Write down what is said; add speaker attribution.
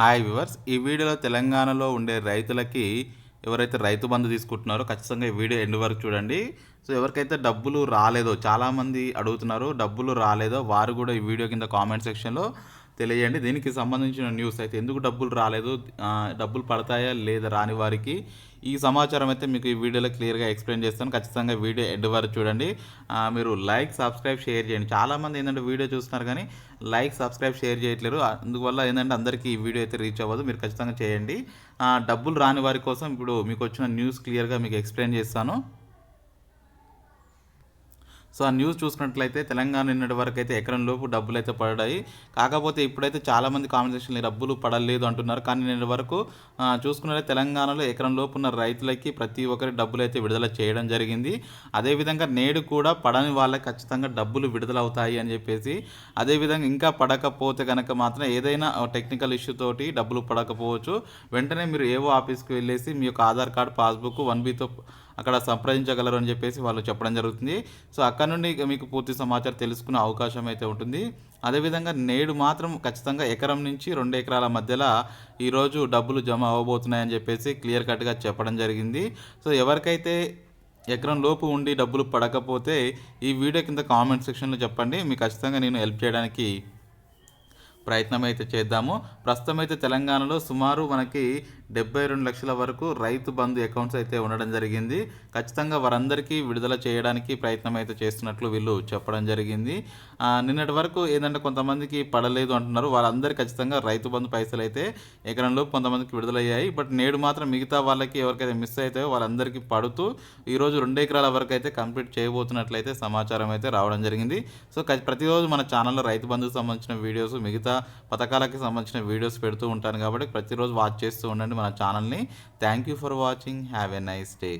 Speaker 1: Hi viewers ఈ వీడియోలో తెలంగాణలో ఉండే రైతులకి ఎవరైతే రైతు బంధు తీసుకుంటున్నారో ఖచ్చితంగా ఈ వీడియో ఎండ్ వరకు చూడండి. సో ఎవరికైతే డబ్బులు రాలేదో చాలామంది అడుగుతున్నారు డబ్బులు రాలేదో? వారు కూడా ఈ వీడియో కింద కామెంట్ సెక్షన్లో తెలియజేయండి. దీనికి సంబంధించిన న్యూస్ అయితే ఎందుకు డబ్బులు రాలేదు డబ్బులు పడతాయా లేదా రాని వారికి ఈ సమాచారం అయితే మీకు ఈ వీడియోలో క్లియర్గా ఎక్స్ప్లెయిన్ చేస్తాను. ఖచ్చితంగా వీడియో ఎండ్ వరకు చూడండి. మీరు లైక్ సబ్స్క్రైబ్ షేర్ చేయండి. చాలామంది ఏంటంటే వీడియో చూస్తున్నారు కానీ లైక్ సబ్స్క్రైబ్ షేర్ చేయట్లేరు. అందువల్ల ఏంటంటే అందరికీ ఈ వీడియో అయితే రీచ్ అవ్వదు. మీరు ఖచ్చితంగా చేయండి. డబ్బులు రాని వారి కోసం ఇప్పుడు మీకు వచ్చిన న్యూస్ క్లియర్గా మీకు ఎక్స్ప్లెయిన్ చేస్తాను. సో ఆ న్యూస్ చూసుకున్నట్లయితే తెలంగాణ నిన్నటి వరకు అయితే ఎకరం లోపు డబ్బులు అయితే పడ్డాయి. కాకపోతే ఇప్పుడైతే చాలామంది కామెంట్ సెక్షన్లో డబ్బులు పడలేదు అంటున్నారు. కానీ నిన్నటి వరకు చూసుకున్నట్లయితే తెలంగాణలో ఎకరం లోపు ఉన్న రైతులకి ప్రతి ఒక్కరి డబ్బులు అయితే విడుదల చేయడం జరిగింది. అదేవిధంగా నేడు కూడా పడని వాళ్ళకి ఖచ్చితంగా డబ్బులు విడుదల అవుతాయి అని చెప్పేసి అదేవిధంగా ఇంకా పడకపోతే కనుక మాత్రం ఏదైనా టెక్నికల్ ఇష్యూ తోటి డబ్బులు పడకపోవచ్చు. వెంటనే మీరు ఏవో ఆఫీస్కి వెళ్ళేసి మీ యొక్క ఆధార్ కార్డ్ పాస్బుక్ వన్ బీతో అక్కడ సంప్రదించగలరు అని చెప్పేసి వాళ్ళు చెప్పడం జరుగుతుంది. సో అక్కడ నుండి మీకు పూర్తి సమాచారం తెలుసుకునే అవకాశం అయితే ఉంటుంది. అదేవిధంగా నేడు మాత్రం ఖచ్చితంగా ఎకరం నుంచి రెండు ఎకరాల మధ్యలో ఈరోజు డబ్బులు జమ అవ్వబోతున్నాయని చెప్పేసి క్లియర్ కట్గా చెప్పడం జరిగింది. సో ఎవరికైతే ఎకరం లోపు ఉండి డబ్బులు పడకపోతే ఈ వీడియో కింద కామెంట్ సెక్షన్లో చెప్పండి. మీకు ఖచ్చితంగా నేను హెల్ప్ చేయడానికి ప్రయత్నం అయితే చేద్దాము. ప్రస్తుతం అయితే తెలంగాణలో సుమారు మనకి డెబ్బై రెండు లక్షల వరకు రైతు బంధు అకౌంట్స్ అయితే ఉండడం జరిగింది. ఖచ్చితంగా వారందరికీ విడుదల చేయడానికి ప్రయత్నం అయితే చేస్తున్నట్లు వీళ్ళు చెప్పడం జరిగింది. నిన్నటి వరకు ఏంటంటే కొంతమందికి పడలేదు అంటున్నారు. వాళ్ళందరికీ ఖచ్చితంగా రైతు బంధు పైసలు అయితే ఎకరంలో కొంతమందికి విడుదలయ్యాయి. బట్ నేడు మాత్రం మిగతా వాళ్ళకి ఎవరికైతే మిస్ అవుతాయో వాళ్ళందరికీ పడుతూ ఈరోజు రెండు ఎకరాల వరకు అయితే కంప్లీట్ చేయబోతున్నట్లయితే సమాచారం అయితే రావడం జరిగింది. సో ప్రతిరోజు మన ఛానల్లో రైతు బంధుకు సంబంధించిన వీడియోస్ మిగతా పథకాలకి సంబంధించిన వీడియోస్ పెడుతూ ఉంటాను కాబట్టి ప్రతిరోజు వాచ్ చేస్తూ ఉండండి. మన ఛానల్ని. Thank you for watching. Have a nice day.